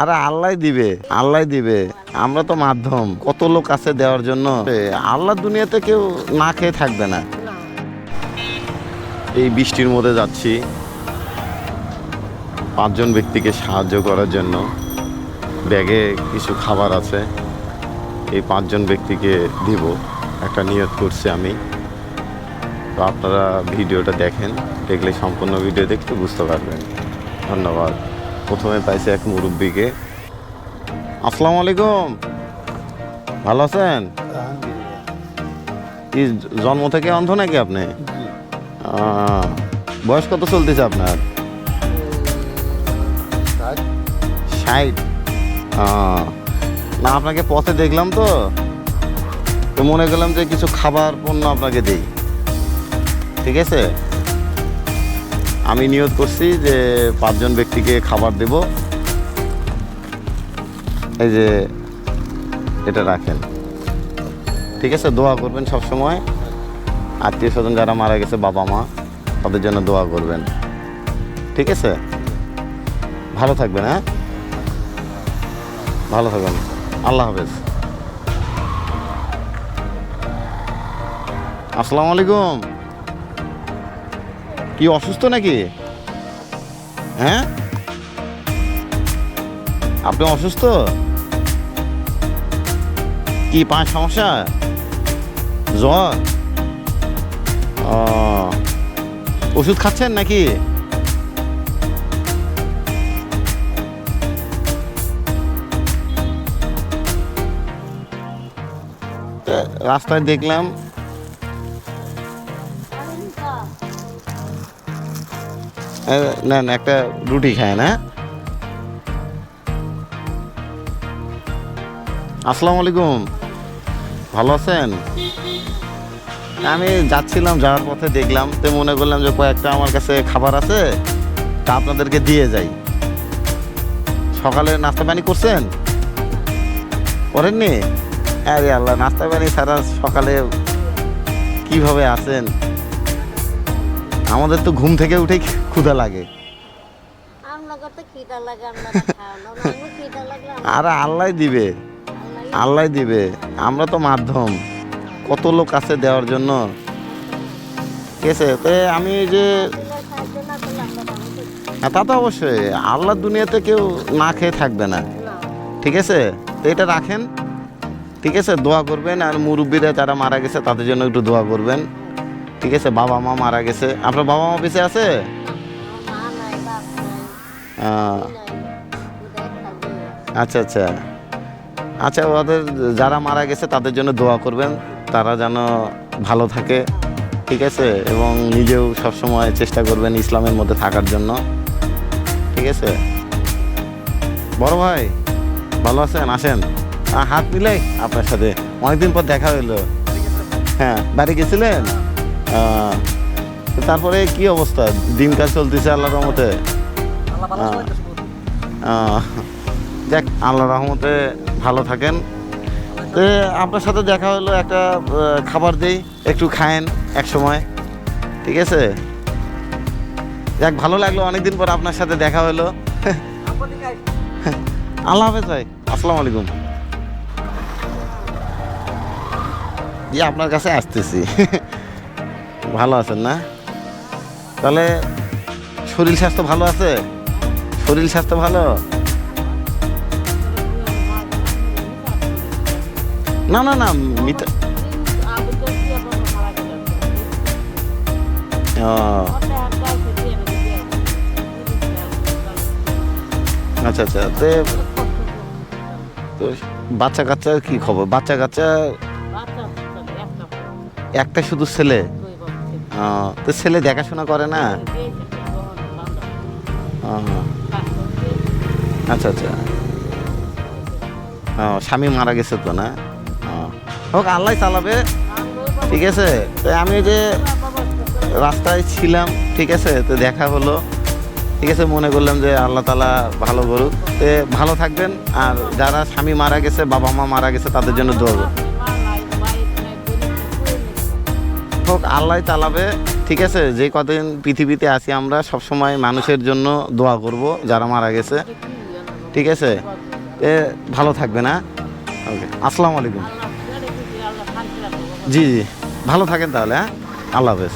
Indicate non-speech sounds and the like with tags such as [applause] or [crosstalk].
আরে আল্লাহ দিবে আল্লাহ দিবে। আমরা তো মাধ্যম, কত লোক আছে দেওয়ার জন্য? আল্লাহ দুনিয়াতে কেউ না খেয়ে থাকবে না। এই বৃষ্টির মধ্যে যাচ্ছি পাঁচজন ব্যক্তিকে সাহায্য করার জন্য। ব্যাগে কিছু খাবার আছে, এই পাঁচজন ব্যক্তিকে দিব। একটা নিয়ত করছি আমি। তো আপনারা ভিডিওটা দেখেন, দেখলে সম্পূর্ণ ভিডিও দেখতে বুঝতে পারবেন। ধন্যবাদ। প্রথমে পাইছে এক মুরব্বীকে। আসসালামু আলাইকুম। ভালো আছেন? কি জন্ম থেকে অন্ধ নাকি আপনি? বয়স কত চলতেছে আপনার? ষাট। না আপনাকে পথে দেখলাম তো। তো মনে করলাম যে কিছু খাবার পণ্য আপনাকে দিই। ঠিক আছে? আমি নিয়োগ করছি যে পাঁচজন ব্যক্তিকে খাবার দেব। এই যে এটা রাখেন। ঠিক আছে, দোয়া করবেন সব সময় আত্মীয় স্বজন যারা মারা গেছে, বাবা মা, তাদের জন্য দোয়া করবেন। ঠিক আছে? ভালো থাকবেন হ্যাঁ? ভালো থাকবেন। আল্লাহ হাফেজ। আসসালামু আলাইকুম। কি অসুস্থ নাকি? হ্যাঁ? আপনি অসুস্থ? কি, পাঁচ সমস্যা? জ্বর? ওষুধ খাচ্ছেন নাকি? রাস্তায় দেখলাম এ, না একটা রুটি খায় না। আসসালামু আলাইকুম। ভালো আছেন? আমি যাচ্ছিলাম যাওয়ার পথে দেখলাম তো মনে করলাম যে কয়েকটা আমার কাছে খাবার আছে তা আপনাদেরকে দিয়ে যাই। সকালে নাস্তা পানি করছেন? করেননি? আরে আল্লাহ নাস্তা পানি ছাড়া সকালে কীভাবে আছেন? আমাদের তো ঘুম থেকে উঠেই ক্ষুধা লাগে। আরে আল্লাহ দিবে আল্লাহ দিবে। আমরা তো মাধ্যম কত লোক আছে দেওয়ার জন্য। ঠিক আছে তো আমি যে হ্যাঁ, তা তো অবশ্যই আল্লাহ দুনিয়াতে কেউ না খেয়ে থাকবে না। না। ঠিক আছে তো এটা রাখেন। ঠিক আছে দোয়া করবেন আর মুরব্বীরা যারা মারা গেছে তাদের জন্য একটু দোয়া করবেন। ঠিক আছে, বাবা মা মারা গেছে। আপনার বাবা মা বেঁচে আছে? আচ্ছা আচ্ছা। আচ্ছা ওদের যারা মারা গেছে, তাদের জন্য দোয়া করবেন। তারা যেন ভালো থাকে, ঠিক আছে? এবং নিজেও সবসময় চেষ্টা করবেন ইসলামের মধ্যে থাকার জন্য। ঠিক আছে? বড় ভাই, ভালো আছেন? আসেন। হাত মিলাই আপনার সাথে। অনেকদিন পর দেখা হইল। হ্যাঁ বাড়ি গেছিলেন? তারপরে কি অবস্থা? দিনকাল চলতেছে আল্লাহর রহমতে? যাক আল্লাহ রহমতে ভালো থাকেন। তো আপনার সাথে দেখা হলো একটা খাবার দেই একটু খায়েন এক সময় ঠিক আছে? যাক ভালো লাগল অনেকদিন পর আপনার সাথে দেখা হলো। [laughs] আল্লাহ হাফেজ ভাই আসসালামু আলাইকুম। আপনার কাছে আসতেছি। [laughs] ভালো আছেন না? তাহলে শরীর স্বাস্থ্য ভালো আছে? শরীর স্বাস্থ্য ভালো? না না না মিতা আচ্ছা আচ্ছা তে বাচ্চা কাচ্চার কি খবর? বাচ্চা কাচ্চা একটা শুধু ছেলে? তো ছেলে দেখাশোনা করে না? আচ্ছা আচ্ছা। ও স্বামী মারা গেছে তো না? ও, হোক আল্লাহ চালাবে। ঠিক আছে? তো আমি যে রাস্তায় ছিলাম ঠিক আছে? তো দেখা হলো। ঠিক আছে মনে করলাম যে আল্লাহ তালা ভালো করুক। তো ভালো থাকবেন আর যারা স্বামী মারা গেছে বাবা মা মারা গেছে তাদের জন্য দোয়া হোক আল্লাহ তালাবে ঠিক আছে? যে কদিন পৃথিবীতে আছি আমরা সব সময় মানুষের জন্য দোয়া করব, যারা মারা গেছে। ঠিক আছে? এ, ভালো থাকবে না হ্যাঁ? ওকে, আসসালামু আলাইকুম। জি জি। ভালো থাকেন তাহলে হ্যাঁ? আল্লাহ হাফেজ।